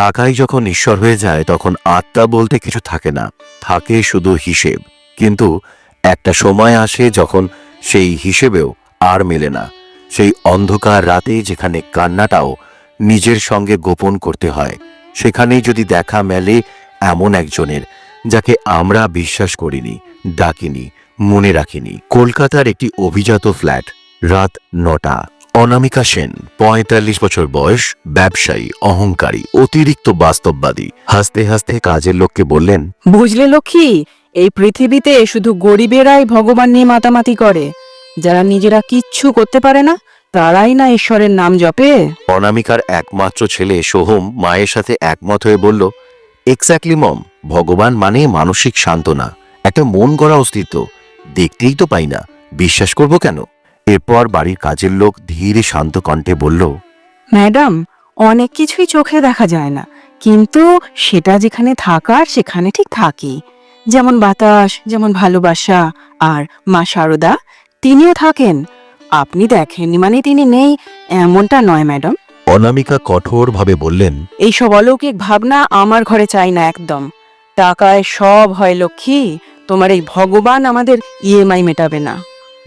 টাকাই যখন ঈশ্বর হয়ে যায়, তখন আত্মা বলতে কিছু থাকে না। থাকে শুধু হিসেব। কিন্তু একটা সময় আসে যখন সেই হিসেবেও আর মেলে না। সেই অন্ধকার রাতে যেখানে কান্নাটাও নিজের সঙ্গে গোপন করতে হয়, সেখানেই যদি দেখা মেলে এমন একজনের, যাকে আমরা বিশ্বাস করিনি, ডাকিনি, মনে রাখিনি। কলকাতার একটি অভিজাত ফ্ল্যাট, রাত নটা। অনামিকা সেন পঁয়তাল্লিশ বছর বয়স ব্যবসায়ী অহংকারী অতিরিক্ত বাস্তববাদী। হাসতে হাসতে কাজের লোককে বললেন বুঝলে লক্ষ্মী এই পৃথিবীতে শুধু গরিবেরাই ভগবান নিয়ে মাতামাতি করে। যারা নিজেরা কিচ্ছু করতে পারে না তারাই না ঈশ্বরের নাম জপে। অনামিকার একমাত্র ছেলে সোহম মায়ের সাথে একমত হয়ে বলল এক্স্যাক্টলি মম ভগবান মানে মানসিক সান্ত্বনা। একটা মন গড়া অস্তিত্ব। দেখতেই তো পাই না। বিশ্বাস করব কেন? এরপর বাড়ির কাজের লোক ধীরে শান্ত কণ্ঠে বলল ম্যাডাম অনেক কিছুই চোখে দেখা যায় না। কিন্তু সেটা যেখানে থাকার সেখানে ঠিক থাকি। যেমন বাতাস যেমন ভালোবাসা আর মা শারদা তিনিও থাকেন। আপনি দেখেননি মানে তিনি নেই এমনটা নয় ম্যাডাম। অনামিকা কঠোরভাবে বললেন এইসব অলৌকিক ভাবনা আমার ঘরে চাই না একদম। টাকায় সব হয় লক্ষ্মী। তোমার এই ভগবান আমাদের ইএমআই মেটাবে না।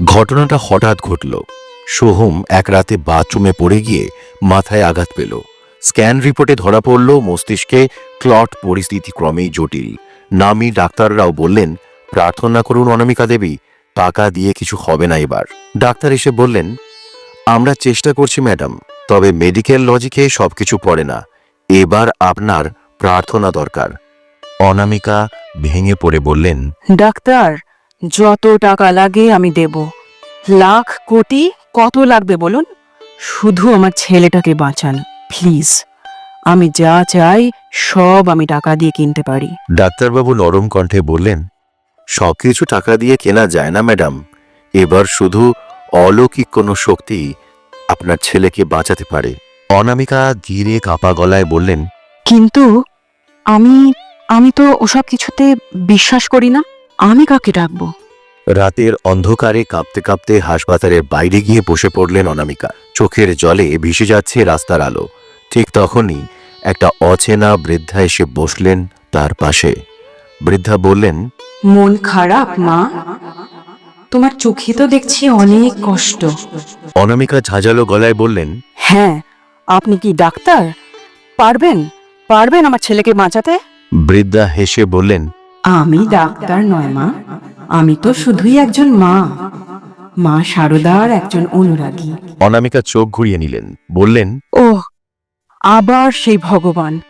ঘটনাটা হঠাৎ ঘটল। সোহম এক রাতে বাথরুমে পড়ে গিয়ে মাথায় আঘাত পেল। স্ক্যান রিপোর্টে ধরা পড়ল মস্তিষ্কে ক্লট পরিস্থিতি ক্রমেই জটিল। নামি ডাক্তাররাও বললেন, প্রার্থনা করুন অনামিকা দেবী, টাকা দিয়ে কিছু হবে না এবার। ডাক্তার এসে বললেন, আমরা চেষ্টা করছি ম্যাডাম, তবে মেডিকেল লজিকে সবকিছু পড়ে না। এবার আপনার প্রার্থনা দরকার। অনামিকা ভেঙে পড়ে বললেন, ডাক্তার যত টাকা লাগে আমি দেব। লাখ কোটি কত লাগবে বলুন? শুধু আমার ছেলেটাকে বাঁচান প্লিজ। আমি যা চাই সব আমি টাকা দিয়ে কিনতে পারি। ডাক্তারবাবু নরম কণ্ঠে বললেন সবকিছু টাকা দিয়ে কেনা যায় না ম্যাডাম। এবার শুধু অলৌকিক কোনো শক্তি আপনার ছেলেকে বাঁচাতে পারে। অনামিকা ধীরে কাপা গলায় বললেন কিন্তু আমি আমি তো ওসব কিছুতে বিশ্বাস করি না। আমি কাকে ডাকবো? রাতের অন্ধকারে কাঁপতে কাঁপতে হাসপাতালের বাইরে গিয়ে বসে পড়লেন অনামিকা। চোখের জলে ভেসে যাচ্ছে রাস্তার আলো। ঠিক তখনই একটা অচেনা বৃদ্ধা এসে বসলেন তার পাশে। বৃদ্ধা বললেন মন খারাপ মা? তোমার চোখে তো দেখছি অনেক কষ্ট। অনামিকা ঝাঁঝালো গলায় বললেন হ্যাঁ আপনি কি ডাক্তার? পারবেন? পারবেন আমার ছেলেকে বাঁচাতে? বৃদ্ধা হেসে বললেন আমি ডাক্তার নয় মা। আমি তো শুধুই একজন মা। মা শারদার একজন অনুরাগী। অনামিকা চোখ ঘুরিয়ে নিলেন। বললেন ও আবার সেই ভগবান।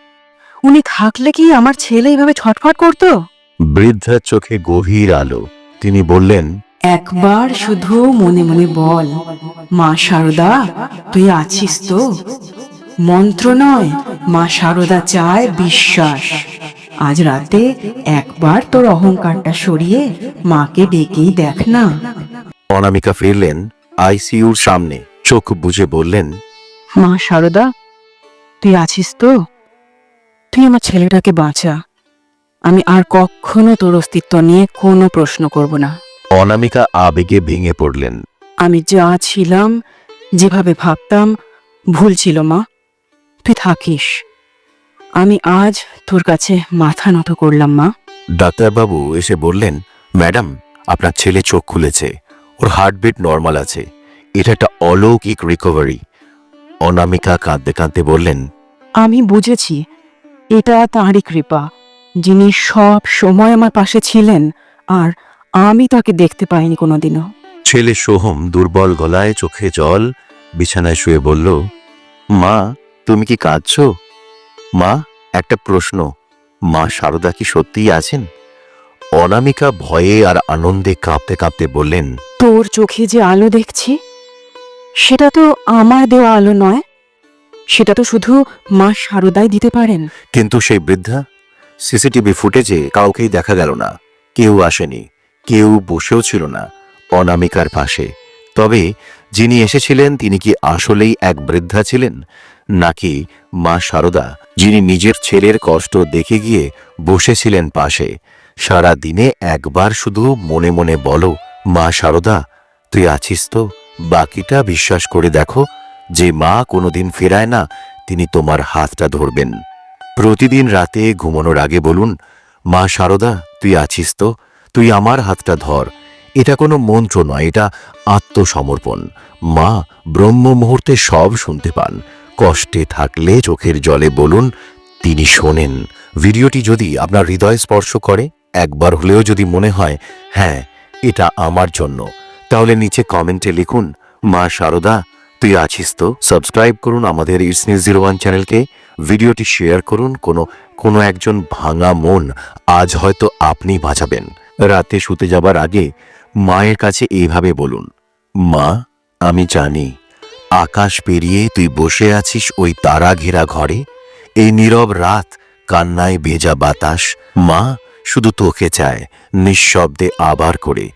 উনি থাকলে কি আমার ছেলে এইভাবে ছটফট করতো? বৃদ্ধার চোখে গভীর আলো। তিনি বললেন একবার শুধু মনে মনে বল মা শারদা তুই আছিস তো? মন্ত্র নয় মা শারদা চায় বিশ্বাস। আজ রাতে একবার তোর অহংকারটা সরিয়ে মাকে ডেকেই দেখ না। অনামিকা ফিরলেন আইসিইউর সামনে। চোখ বুজে বললেন মা সারদা তুই আছিস তো? তুই আমার ছেলেটাকে বাঁচা। আমি আর কখনো তোর অস্তিত্ব নিয়ে কোনো প্রশ্ন করব না। অনামিকা আবেগে ভেঙে পড়লেন। আমি যা ছিলাম যেভাবে ভাবতাম ভুল ছিল মা। তুই থাকিস। আমি আজ তোর কাছে মাথা নত করলাম মা। ডাক্তারবাবু এসে বললেন ম্যাডাম আপনার ছেলে চোখ খুলেছে ওর হার্টবিট নর্মাল আছে এটা একটা অলৌকিক রিকভারি অনামিকা কাঁদতে কাঁদতে বললেন আমি বুঝেছি এটা তাঁরই কৃপা যিনি সব সময় আমার পাশে ছিলেন আর আমি তাকে দেখতে পাইনি কোনোদিনও। ছেলে সোহম দুর্বল গলায় চোখে জল বিছানায় শুয়ে বলল মা তুমি কি কাঁদছ? মা একটা প্রশ্ন। মা সারদা কি সত্যিই আছেন? অনামিকা ভয়ে আর আনন্দে কাঁপতে কাঁপতে বললেন তোর চোখে যে আলো দেখছি সেটা তো আমার দেওয়া আলো নয়। সেটা তো শুধু মা সারদাই দিতে পারেন। কিন্তু সেই বৃদ্ধা সিসিটিভি ফুটেজে কাউকেই দেখা গেল না। কেউ আসেনি কেউ বসেও ছিল না অনামিকার পাশে। তবে যিনি এসেছিলেন তিনি কি আসলেই এক বৃদ্ধা ছিলেন? নাকি মা সারদা, যিনি নিজের ছেলের কষ্ট দেখে গিয়ে বসেছিলেন পাশে, সারা দিনে একবার শুধু মনে মনে বলো, মা সারদা, তুই আছিস তো? বাকিটা বিশ্বাস করে দেখো, যে মা কোনোদিন ফেরায় না, তিনি তোমার হাতটা ধরবেন। প্রতিদিন রাতে ঘুমানোর আগে বলুন, মা সারদা, তুই আছিস তো? তুই আমার হাতটা ধর। এটা কোনো মন্ত্র নয়, এটা আত্মসমর্পণ। মা ব্রহ্ম মুহূর্তে সব শুনতে পান। কষ্টে থাকলে চোখের জলে বলুন, তিনি শোনেন। ভিডিওটি যদি আপনার হৃদয় স্পর্শ করে, একবার হলেও যদি মনে হয় হ্যাঁ এটা আমার জন্য, তাহলে নিচে কমেন্টে লিখুন, মা সারদা, তুই আছিস তো? সাবস্ক্রাইব করুন আমাদের ইটস নিউজ জিরো ওয়ান চ্যানেলকে। ভিডিওটি শেয়ার করুন, কোনো কোনো একজন ভাঙা মন আজ হয়তো আপনি বাঁচাবেন। রাতে শুতে যাবার আগে মায়ের কাছে এইভাবে বলুন, মা, আমি জানি আকাশ পেরিয়ে তুই বসে আছিস ওই তারা ঘেরা ঘরে? এই নীরব রাত, কান্নায় ভেজা বাতাস। মা, শুধু তোকে চায়, নিঃশব্দে আবার করে।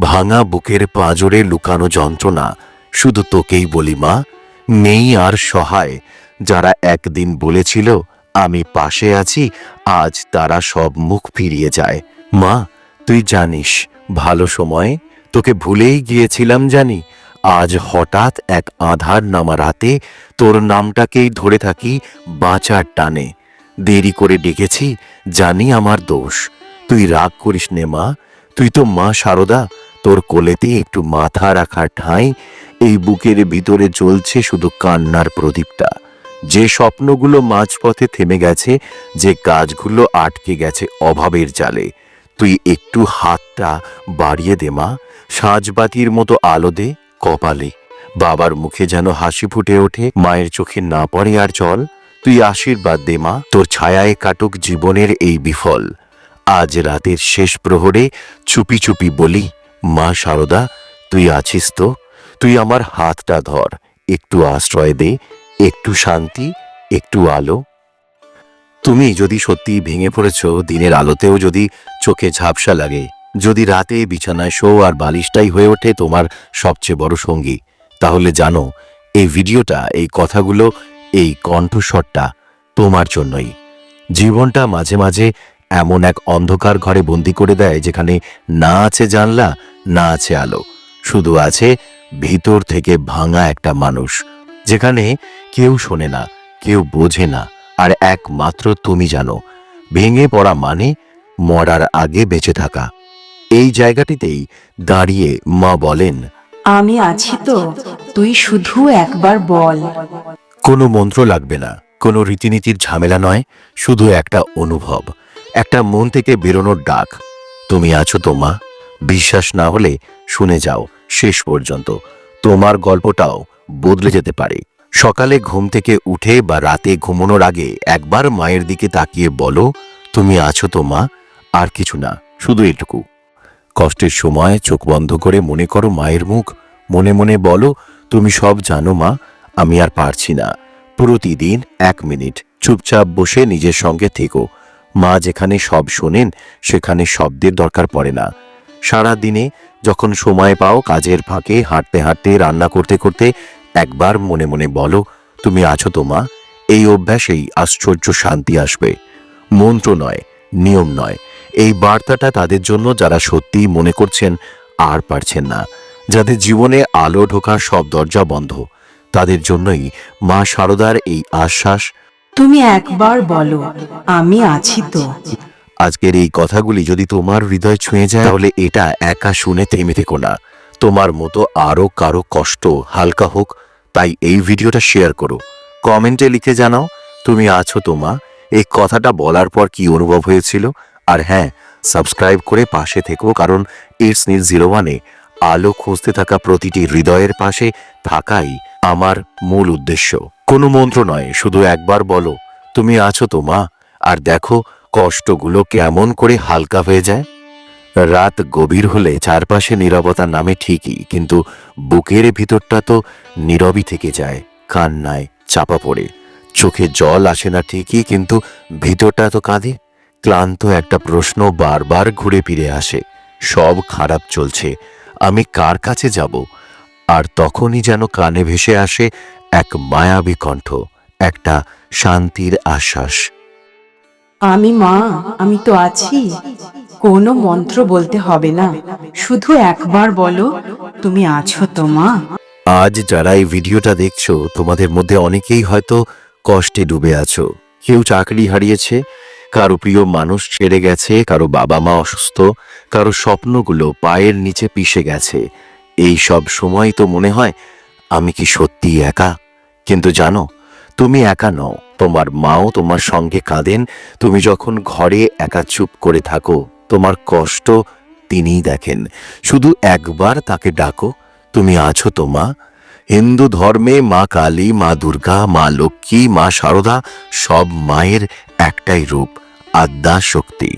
ভাঙা বুকের পাঁজরে লুকানো যন্ত্রণা। শুধু তোকেই বলি মা, নেই আর সহায়। যারা একদিন বলেছিল, আমি পাশে আছি, আজ তারা সব মুখ ফিরিয়ে যায়। মা, তুই জানিস, ভালো সময়ে তোকে ভুলেই গিয়েছিলাম জানি। আজ হঠাৎ এক আধার নামা রাতে তোর নামটাকেই ধরে থাকি বাঁচার টানে। দেরি করে ডেকেছি, জানি আমার দোষ। তুই রাগ করিস নে মা। তুই তো মা সারদা। তোর কোলেতে একটু মাথা রাখার ঠাঁই। এই বুকের ভিতরে জ্বলছে শুধু কান্নার প্রদীপটা। যে স্বপ্নগুলো মাঝপথে থেমে গেছে, যে কাজগুলো আটকে গেছে অভাবের জালে। তুই একটু হাতটা বাড়িয়ে দে মা। সাজবাতির মতো আলো দে। কপালে। বাবার মুখে যেন হাসি ফুটে ওঠে, মায়ের চোখে না পড়ে আর চল তুই আশীর্বাদ দে, মা। তোর ছায়ায় কাটুক জীবনের এই বিফল। আজ রাতের শেষ প্রহরে চুপি চুপি বলি, মা সারদা, তুই আছিস তো? তুই আমার হাতটা ধর। একটু আশ্রয় দে, একটু শান্তি, একটু আলো। তুমি যদি সত্যি ভেঙে পড়েছ, দিনের আলোতেও যদি চোখে ঝাপসা লাগে যদি রাতে বিছানায় শো আর বালিশটাই হয়ে ওঠে তোমার সবচেয়ে বড় সঙ্গী, তাহলে জানো, এই ভিডিওটা, এই কথাগুলো, এই কণ্ঠস্বরটা তোমার জন্যই। জীবনটা মাঝে মাঝে এমন এক অন্ধকার ঘরে বন্দি করে দেয়, যেখানে না আছে জানলা, না আছে আলো। শুধু আছে ভিতর থেকে ভাঙা একটা মানুষ, যেখানে কেউ শোনে না, কেউ বোঝে না, আর একমাত্র তুমি জানো, ভেঙে পড়া মানে মরার আগে বেঁচে থাকা। এই জায়গাটিতেই দাঁড়িয়ে মা বলেন আমি আছি তো তুই শুধু একবার বল। কোনো মন্ত্র লাগবে না কোনো রীতিনীতির ঝামেলা নয় শুধু একটা অনুভব একটা মন থেকে বেরোনোর ডাক। তুমি আছো তো মা। বিশ্বাস না হলে শুনে যাও শেষ পর্যন্ত। তোমার গল্পটাও বদলে যেতে পারে। সকালে ঘুম থেকে উঠে বা রাতে ঘুমানোর আগে একবার মায়ের দিকে তাকিয়ে বলো তুমি আছো তো মা। আর কিছু না শুধু এটুকু। কষ্টের সময় চোখ বন্ধ করে মনে করো মায়ের মুখ। মনে মনে বলো, তুমি সব জানো মা, আমি আর পারছি না। প্রতিদিন এক মিনিট চুপচাপ বসে নিজের সঙ্গে থেকো। মা যেখানে সব শোনেন, সেখানে শব্দের দরকার পড়ে না। সারা দিনে যখন সময় পাও কাজের ফাঁকে হাঁটতে হাঁটতে, রান্না করতে করতে, একবার মনে মনে বলো, তুমি আছো তো মা? এই অভ্যাসেই আশ্চর্য শান্তি আসবে। মন্ত্র নয়, নিয়ম নয়। এই বার্তাটা তাদের জন্য যারা সত্যিই মনে করছেন আর পারছেন না। যাদের জীবনে আলো ঢোকার সব দরজা বন্ধ তাদের জন্যই মা শারদার এই আশ্বাস। তুমি একবার বলো আমি আছি তো। আজকের এই কথাগুলি যদি তোমার হৃদয় ছুঁয়ে যায় তাহলে এটা একা শুনে থেমে থেকো না। তোমার মতো আরও কারও কষ্ট হালকা হোক তাই এই ভিডিওটা শেয়ার করো। কমেন্টে লিখে জানাও তুমি আছো তোমা এই কথাটা বলার পর কি অনুভব হয়েছিল? আর হ্যাঁ সাবস্ক্রাইব করে পাশে থেকো, কারণ ইটস নিউজ জিরো ওয়ানে আলো খুঁজতে থাকা প্রতিটি হৃদয়ের পাশে থাকাই আমার মূল উদ্দেশ্য। কোনো মন্ত্র নয়, শুধু একবার বলো, তুমি আছো তো, মা? আর দেখো কষ্টগুলো কেমন করে হালকা হয়ে যায়। রাত গভীর হলে চারপাশে নীরবতা নামে ঠিকই, কিন্তু বুকের ভিতরটা তো নীরবই থেকে যায়, কান্নায় চাপা পড়ে। চোখে জল আসে না ঠিকই, কিন্তু ভিতরটা তো কাঁদে। ক্লান্ত একটা প্রশ্ন বারবার ঘুরে ফিরে আসে। সব খারাপ চলছে। আমি কার কাছে যাব? আর তখনই যেন কানে ভেসে আসে এক মায়াবী কণ্ঠ একটা শান্তির আশ্বাস। আমি মা আমি তো আছি। কোনো মন্ত্র বলতে হবে না। শুধু একবার বলো তুমি আছো তো মা? আজ যারা এই ভিডিওটা দেখছ তোমাদের মধ্যে অনেকেই হয়তো কষ্টে ডুবে আছো। কেউ চাকরি হারিয়েছে কারও প্রিয় মানুষ ছেড়ে গেছে, কারও বাবা মা অসুস্থ, কারও স্বপ্নগুলো পায়ের নিচে পিষে গেছে। এই সব সময় তো মনে হয় আমি কি সত্যি একা? কিন্তু জানো, তুমি একা নও, তোমার মাও তোমার সঙ্গে কাঁদেন, তুমি যখন ঘরে একা চুপ করে থাকো, তোমার কষ্ট তিনিই দেখেন। শুধু একবার তাকে ডাকো, তুমি আছো তো মা? হিন্দু ধর্মে মা কালী, মা দুর্গা, মা লক্ষ্মী, মা শারদা সব মায়ের একটাই রূপ। আদ্যা শক্তি